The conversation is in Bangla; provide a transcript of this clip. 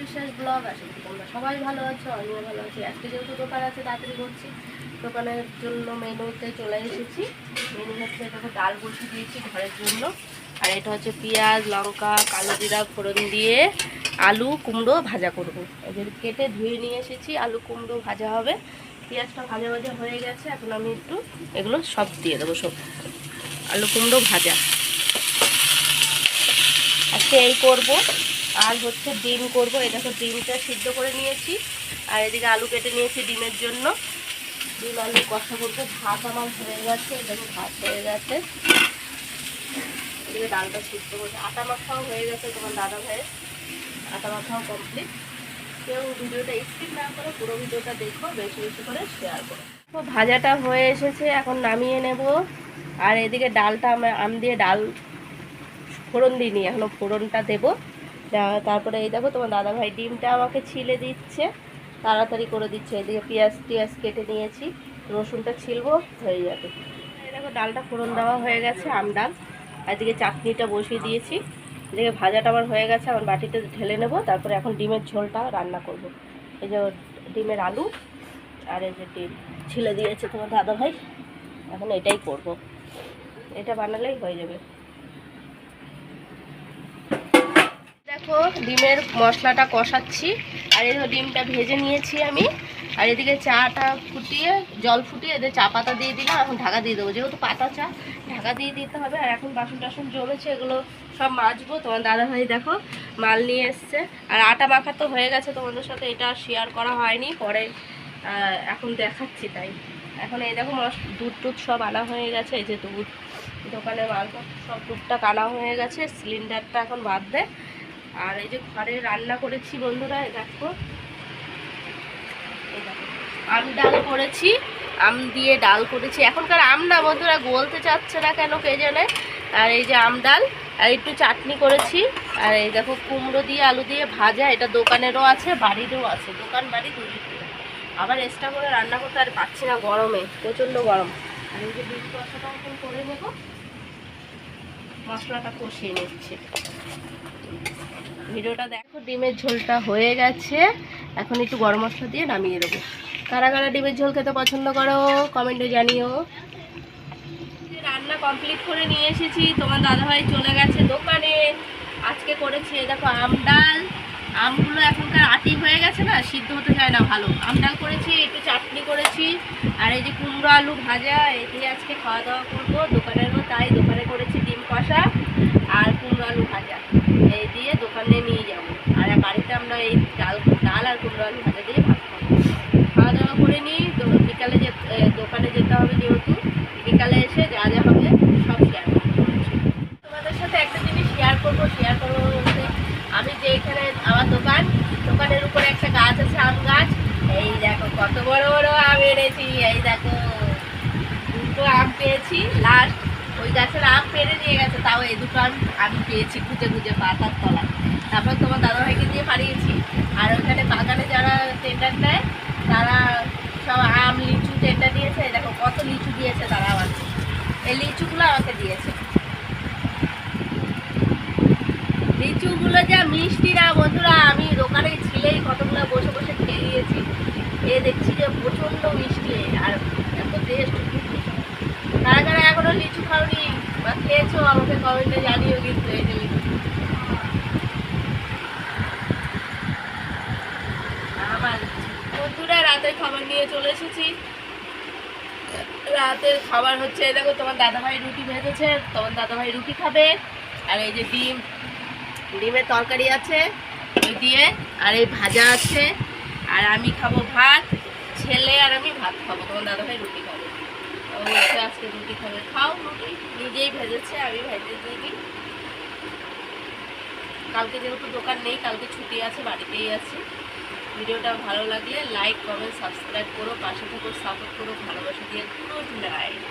বিশ্বাস ব্লগ আসে। তোমরা সবাই ভালো আছো, আমিও ভালো আছি। আজকে যেহেতু দোকান আছে, তাড়াতাড়ি করছি। দোকানের জন্য মেনুতে চলে এসেছি। মেনু হচ্ছে দেখো ডাল বসিয়ে দিয়েছি ঘরের জন্য। আর এটা হচ্ছে পেঁয়াজ, লঙ্কা, কালো জিরা ফোড়ন দিয়ে আলু, কুমড়ো ভাজা করব। এদের কেটে ধুয়ে নিয়ে এসেছি, আলু, কুমড়ো ভাজা হবে। পেঁয়াজটা ভাজা ভাজা হয়ে গেছে, এখন আমি একটু এগুলো সব দিয়ে দেবো, সব। আলু, কুমড়ো ভাজা। আজকে এই করব। আর হচ্ছে ডিম করব। এই দেখো ডিমটা সিদ্ধ করে নিয়েছি। আর এদিকে আলু কেটে নিয়েছি ডিমের জন্য। ডিম, আলু, কষা করতে ভাত আমার হয়ে গেছে। দেখো ভাত হয়ে গেছে। এদিকে ডালটা সিদ্ধ করছে আটা মাখাও হয়ে গেছে তোমার দাদা ভাইয়ের। আটা মাখাও কমপ্লিট কেউ ভিডিওটা স্কিপ না করে পুরো ভিডিওটা দেখো, বেশি বেশি করে শেয়ার করো। তো ভাজাটা হয়ে এসেছে, এখন নামিয়ে নেব। আর এদিকে ডালটা আমরা আম দিয়ে ডাল ফোড়ন দিইনি এখনও ফোড়নটা দেবো। তারপরে এই দেখো তোমার দাদাভাই ডিমটা আমাকে ছিলে দিচ্ছে। তাড়াতাড়ি করে দিচ্ছে, এদিকে পেঁয়াজ টিয়াজ কেটে নিয়েছি, রসুনটা ছিলবো, হয়ে যাবে। দেখো ডালটা ফোড়ন দেওয়া হয়ে গেছে, আম ডাল। এদিকে চাটনিটা বসিয়ে দিয়েছি। এদিকে ভাজাটা আমার হয়ে গেছে, আমার বাটিতে ঢেলে নেব, তারপরে এখন ডিমের ঝোলটা রান্না করব। এই যে ডিমের আলু আর এই যে ডিম ছিলে দিয়েছে তোমার দাদাভাই। এখন এটাই করব। এটা বানালেই হয়ে যাবে। দেখো ডিমের মশলাটা কষাচ্ছি, আর এই দেখো ডিমটা ভেজে নিয়েছি আমি। আর এদিকে চাটা ফুটিয়ে, জল ফুটিয়ে এদের চা পাতা দিয়ে দিলাম, এখন ঢাকা দিয়ে দেবো। যেহেতু পাতা চা, ঢাকা দিয়ে দিতে হবে। আর এখন বাসন টাসন জমেছে, এগুলো সব মাজবো। তোমার দাদা ভাই দেখো, মাল নিয়ে এসছে। আর আটা মাখা তো হয়ে গেছে তোমাদের সাথে, এটা শেয়ার করা হয়নি। পরে এখন দেখাচ্ছি তাই। এখন এই দেখো দুধ টুধ সব আনা হয়ে গেছে। এই যে দুধ দোকানের মালপত্র সব টুকটাক আনা হয়ে গেছে। সিলিন্ডারটা এখন বাদ দেয় আর এই যে ঘরে রান্না করেছি বন্ধুরা দেখো। আম ডাল করেছি, আম দিয়ে ডাল করেছি। এখনকার আম না বন্ধুরা, গলতে চাচ্ছে না কেন কে জানে? আর এই যে আম ডাল, আর একটু চাটনি করেছি। আর এই দেখো, কুমড়ো দিয়ে আলু দিয়ে ভাজা, এটা দোকানেরও আছে, বাড়িরও আছে। দোকান, বাড়ি দুই আবার এক্সট্রা করে রান্না করতে আর পাচ্ছি না গরমে, প্রচণ্ড গরম। আর এই যে ডিম কষাটা এখন করে নেব। মশলাটা কষিয়ে নিচ্ছি। ভিডিওটা দেখো। ডিমের ঝোলটা হয়ে গেছে। এখন একটু গরম মশলা দিয়ে নামিয়ে দেবো। কারা কারা ডিমের ঝোল খেতে পছন্দ করো, কমেন্টে জানিও। রান্না কমপ্লিট করে নিয়ে এসেছি। তোমার দাদাভাই চলে গেছে দোকানে। আজকে করেছি, দেখো আম ডাল। আমগুলো এখনকার আটি হয়ে গেছে না, সিদ্ধ হতে চায় না ভালো। আম ডাল করেছি, একটু চাটনি করেছি। আর এই যে কুমড়ো আলু ভাজা দিয়ে আজকে খাওয়া দাওয়া করব। দোকানেরও তাই, দোকানে করেছি ডিম কষা আর কুমড়ো আলু ভাজা এই দিয়ে দোকানে নিয়ে যাব আর বাড়িতে আমরা এই ডাল ডাল আর কুমড়ো আলু ভাজা দিয়ে ভাত খাব খাওয়া দাওয়া করে নিই বিকালে যে দোকানে যেতে হবে যেহেতু, বিকালে এসে যা যা হবে সব শেয়ার করব। তোমাদের সাথে একটা জিনিস শেয়ার করব শেয়ার করব বলতে আমি যে এখানে আমার দোকান, দোকানের উপরে একটা গাছ আছে, আম গাছ। এই দেখো কত বড় বড় আম এনেছি, এই দেখো দুটো আম পেয়েছি লাস্ট ওই গাছের আম পেরে নিয়ে গেছে, তাও এই দুটো আম আমি পেয়েছি খুঁজে খুঁজে পাতার তলায়। তারপর তোমার দাদাভাইকে দিয়ে পাঠিয়েছি আর ওখানে টেন্ডার দেয়। তারা সব আম, লিচু টেন্ডার দিয়েছে। দেখো কত লিচু দিয়েছে তারা আমাকে এই লিচুগুলো আমাকে দিয়েছে। লিচুগুলো যা মিষ্টি না বন্ধুরা, আমি দোকানে ছিলেই কতগুলো বসে বসে খেয়ে নিয়েছি। এ দেখছি যে প্রচণ্ড মিষ্টি। আর এত টেস্ট কারা কারা এখনও লিচু খাওনি বা খেয়েছো, আমাকে কমেন্টে জানিও কিন্তু এই লিচু আমার বন্ধুরা নিয়ে চলে এসেছি। রাতের খাবার হচ্ছে দেখো তোমার দাদাভাই রুটি ভেজেছে, তোমার দাদাভাই রুটি খাবে। আর এই যে ডিম, ডিমের তরকারি আছে দিয়ে, আর এই ভাজা আছে। আর আমি খাব ভাত, ছেলে আর আমি ভাত খাব, তোমার দাদাভাই রুটি খাবে। আজকে রুটি খাবে। খাও, রুটি নিজেই ভেজেছে, আমি ভেজে দিয়ে দিই কালকে যেহেতু দোকান নেই, কালকে ছুটি আছে, বাড়িতেই আছি। ভিডিওটা ভালো লাগলে লাইক, কমেন্ট, সাবস্ক্রাইব করো, পাশে থেকে সাপোর্ট করো, ভালোবাসা দিয়ে গুড নাইট